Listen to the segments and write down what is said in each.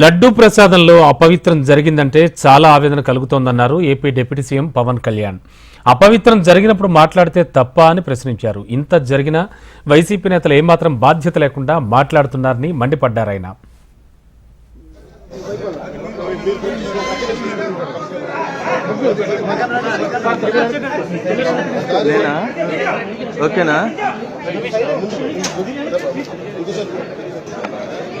లడ్డూ ప్రసాదంలో అపవిత్రం జరిగిందంటే చాలా ఆవేదన కలుగుతోందన్నారు AP deputy CM Pawan Kalyan. అపవిత్రం జరిగినప్పుడు మాట్లాడితే తప్ప అని ప్రశ్నించారు. ఇంత జరిగినా వైసీపీ నేతలు ఏమాత్రం బాధ్యత లేకుండా మాట్లాడుతున్నారని మండిపడ్డారాయన. ఓకేనా?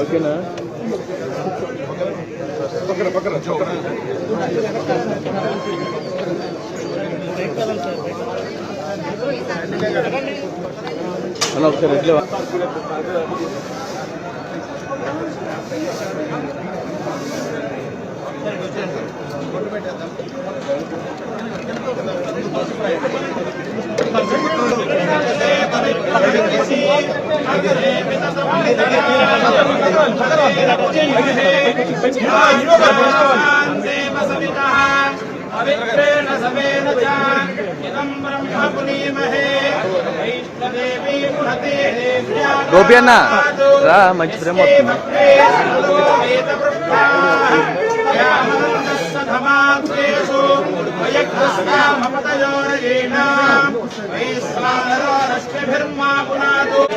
ఓకేనా? ఓకేనా అన్న ఒకసారి ఎట్లా पवित्रेण समेन च इदं ब्रह्म पुनीमहे वैष्णवेवी गुणतेहेभ्यः गोप्यना राम प्रेम वैश्वानरो रश्मिभिर्मा पुनादो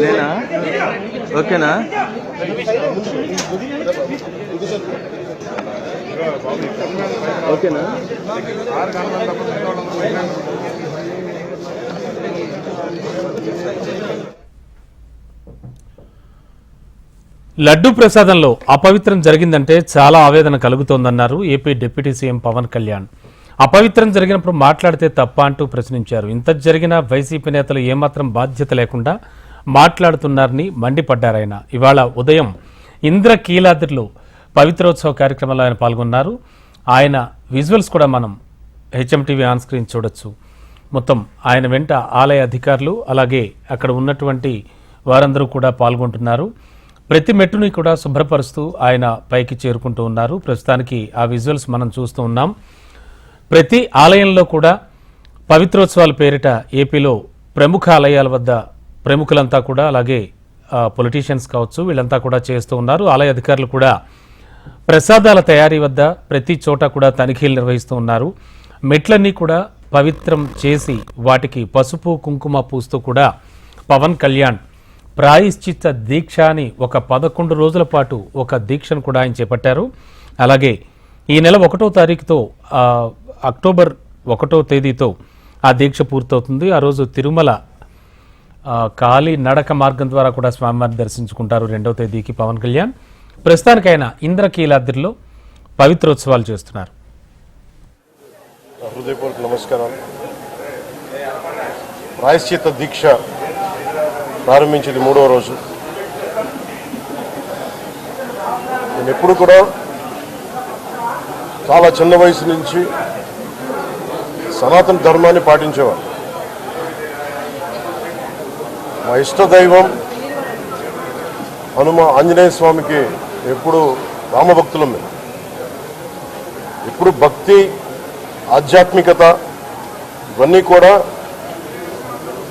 నేనా? ఓకేనా? ఓకేనా? లడ్డూ ప్రసాదంలో అపవిత్రం జరిగిందంటే చాలా ఆవేదన కలుగుతోందన్నారు AP deputy CM Pawan Kalyan. అపవిత్రం జరిగినప్పుడు మాట్లాడితే తప్ప అంటూ ప్రశ్నించారు. ఇంత జరిగినా వైసీపీ నేతలు ఏమాత్రం బాధ్యత లేకుండా మాట్లాడుతున్నారని మండిపడ్డారాయన ఇవాళ ఉదయం ఇంద్ర కీలాద్రిలో పవిత్రోత్సవ కార్యక్రమంలో ఆయన పాల్గొన్నారు. ఆయన విజువల్స్ కూడా మనం హెచ్ఎంటీవీ ఆన్ స్క్రీన్ చూడొచ్చు. మొత్తం ఆయన వెంట ఆలయ అధికారులు అలాగే అక్కడ ఉన్నటువంటి వారందరూ కూడా పాల్గొంటున్నారు. ప్రతి మెట్టుని కూడా శుభ్రపరుస్తూ ఆయన పైకి చేరుకుంటూ ఉన్నారు. ప్రస్తుతానికి ఆ విజువల్స్ మనం చూస్తూ ఉన్నాం. ప్రతి ఆలయంలో కూడా పవిత్రోత్సవాల పేరిట ఏపీలో ప్రముఖ ఆలయాల వద్ద ప్రముఖులంతా కూడా అలాగే పొలిటీషియన్స్ కావచ్చు వీళ్ళంతా కూడా చేస్తూ ఉన్నారు. ఆలయ అధికారులు కూడా ప్రసాదాల తయారీ వద్ద ప్రతి చోట కూడా తనిఖీలు నిర్వహిస్తూ ఉన్నారు. మెట్లన్నీ కూడా పవిత్రం చేసి వాటికి పసుపు కుంకుమ పూస్తూ కూడా పవన్ కళ్యాణ్ ప్రాయశ్చిత్త దీక్ష అని ఒక పదకొండు రోజుల పాటు ఒక దీక్షను కూడా ఆయన చేపట్టారు. అలాగే ఈ నెల ఒకటో తారీఖుతో అక్టోబర్ ఒకటో తేదీతో ఆ దీక్ష పూర్తవుతుంది. ఆ రోజు తిరుమల ఆ, కాలి నడక మార్గం ద్వారా కూడా స్వామివారిని దర్శించుకుంటారు రెండవ తేదీకి పవన్ కళ్యాణ్. ప్రస్తుతానికైనా ఇంద్రకీలాద్రిలో పవిత్రోత్సవాలు చేస్తున్నారు. హృదయపూర్వక నమస్కారం ప్రాయశ్చిత్త దీక్ష ప్రారంభించింది మూడవ రోజు. నేను ఎప్పుడు కూడా చాలా చిన్న వయసు నుంచి సనాతన ధర్మాన్ని పాటించేవాడు మా ఇష్ట దైవం హనుమ ఆంజనేయ స్వామికి ఎప్పుడు రామభక్తులం మేము ఇప్పుడు భక్తి ఆధ్యాత్మికత ఇవన్నీ కూడా